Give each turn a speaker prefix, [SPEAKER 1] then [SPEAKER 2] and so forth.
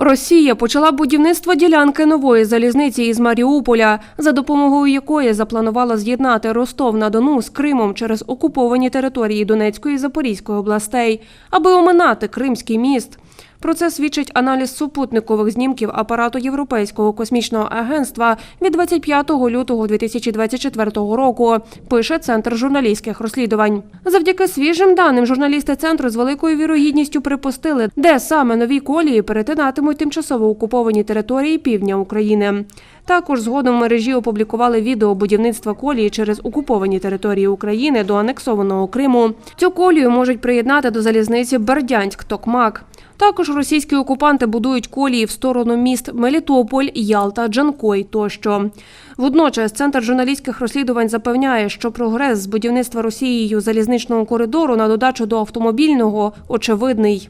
[SPEAKER 1] Росія почала будівництво ділянки нової залізниці із Маріуполя, за допомогою якої запланувала з'єднати Ростов на Дону з Кримом через окуповані території Донецької і Запорізької областей, аби оминати Кримський міст. Про це свідчить аналіз супутникових знімків апарату Європейського космічного агентства від 25 лютого 2024 року. Пише центр журналістських розслідувань. Завдяки свіжим даним журналісти центру з великою вірогідністю припустили, де саме нові колії перетинатимуть тимчасово окуповані території півдня України. Також згодом в мережі опублікували відео будівництва колії через окуповані території України до анексованого Криму. Цю колію можуть приєднати до залізниці Бердянськ-Токмак. Також російські окупанти будують колії в сторону міст Мелітополь, Ялта, Джанкой тощо. Водночас центр журналістських розслідувань запевняє, що прогрес з будівництва Росією залізничного коридору на додачу до автомобільного очевидний.